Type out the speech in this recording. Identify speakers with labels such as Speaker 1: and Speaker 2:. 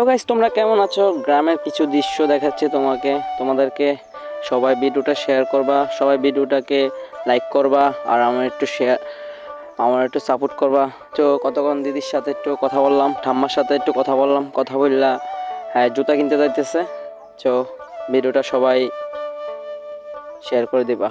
Speaker 1: Hello guys তোমরা কেমন আছো? গ্রামের কিছু দৃশ্য দেখাচ্ছে তোমাকে। তোমাদেরকে সবাই ভিডিওটা শেয়ার করবা, সবাই ভিডিওটাকে লাইক করবা, আর আমার একটু শেয়ার আমার একটু সাপোর্ট করবা। তো কতক্ষণ দিদির সাথে একটু কথা বললাম, ঠাম্মার সাথে একটু কথা বললাম, কথা বললা হ্যাঁ জুতা কিনতে যাইতেছে। তো ভিডিওটা সবাই শেয়ার করে দিবা।